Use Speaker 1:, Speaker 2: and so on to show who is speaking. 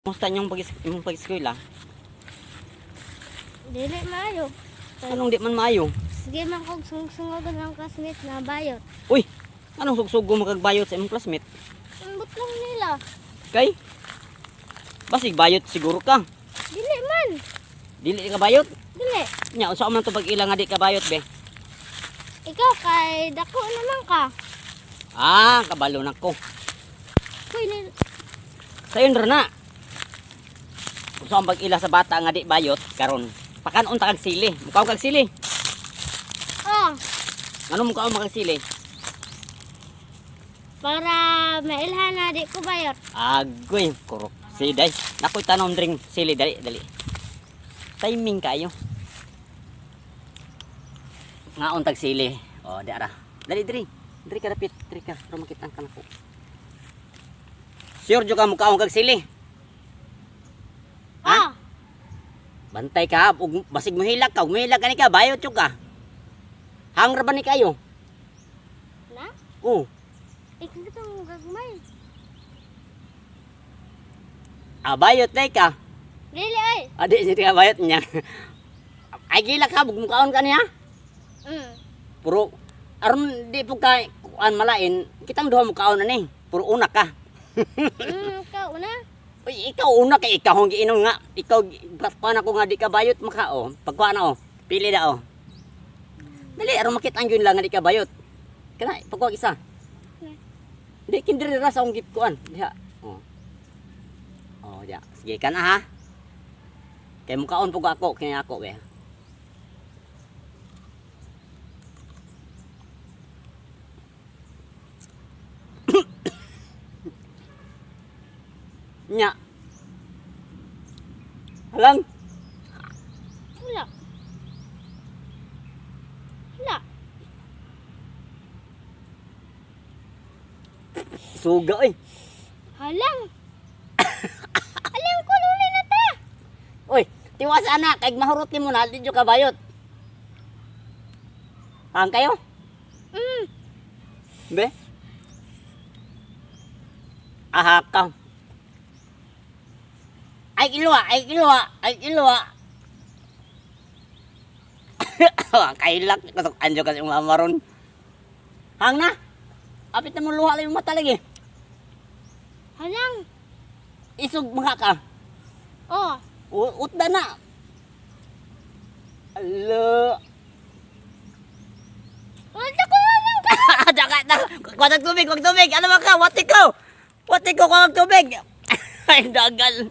Speaker 1: Kumusta yung pag-eskwela?
Speaker 2: Dili maayo.
Speaker 1: Anong di man maayo?
Speaker 2: Sige man kog sungsungo ng classmate na bayot.
Speaker 1: Uy, anong sugsugo magagbayot sa imong classmate?
Speaker 2: Ambot lang nila.
Speaker 1: Kay? Basig bayot siguro ka.
Speaker 2: Dili man.
Speaker 1: Dili ka bayot?
Speaker 2: Dili.
Speaker 1: Nya, usa man to pag ilang nga di ka bayot be.
Speaker 2: Ikaw kay dako naman ka.
Speaker 1: Ah, kabalo na ko.
Speaker 2: Kuy ni
Speaker 1: Sayon na. Usa ang ila sa bata nga di bayot karon. Pakanon ta kag sili. Mukaw kag sili.
Speaker 2: Oh,
Speaker 1: Ano mukaw makag sili?
Speaker 2: para mailhan na di ko bayot.
Speaker 1: Agoy, kurok. Si day. Nakoy tanom dring sili dali dali. Timing kayo. Nga untag sili. O, di ara. Dali diri. Diri ka dapit, diri ka. Para makita ka nako. Sure jo ka mukaon kag sili. Ha?
Speaker 2: Oh,
Speaker 1: Bantay ka, ug basig mo hilak ka, ug mahilak ka ni ka, bayot yo ka. Hangra ba ni kayo?
Speaker 2: na?
Speaker 1: Oo.
Speaker 2: Ikaw itong gagmay.
Speaker 1: Ah, bayot day ka.
Speaker 2: Dili ay.
Speaker 1: Adi, hindi ka bayot niya. Ay, gilak ka, ug mukaon ka niya.
Speaker 2: Mm.
Speaker 1: Puro aron di po ka kuan malain, kitang duha mo kaon ani. Puro una ka.
Speaker 2: Mm, ikaw na.
Speaker 1: Uy, ikaw una kay ikaw ang giinom nga. Ikaw pa na ko nga di ka bayot makao. Pagkuan na oh. Pili na oh. Dali aron makita ang yun lang nga di ka bayot. Kana pagkuha isa. Di kindiri ra sa akong gift kuan. Diha. Oh. Oh, diha. Sige ka na ha. Kay mukaon pug ako kay ako be. Nya. Halang.
Speaker 2: Wala. Wala.
Speaker 1: Suga oy.
Speaker 2: Halang. Halang ko luli na ta.
Speaker 1: Oy, tiwas anak kay mahurot mo na didyo ka bayot. Hang kayo?
Speaker 2: Mm.
Speaker 1: Be? Aha ka. Ay kiluwa, ay kiluwa, ay kiluwa. Kailak, katok anjo kasi mamaron. Hang na. Apit na mo luha lang yung mata lagi.
Speaker 2: Halang.
Speaker 1: Isog mga ka.
Speaker 2: Oh.
Speaker 1: U- Utda na. Alo.
Speaker 2: Wala ko halang ka.
Speaker 1: Tsaka na. Kuwag tubig, kuwag tubig. Ano ba ka? Wati ko. Wati ko, kuwag tubig. Ay, dagal.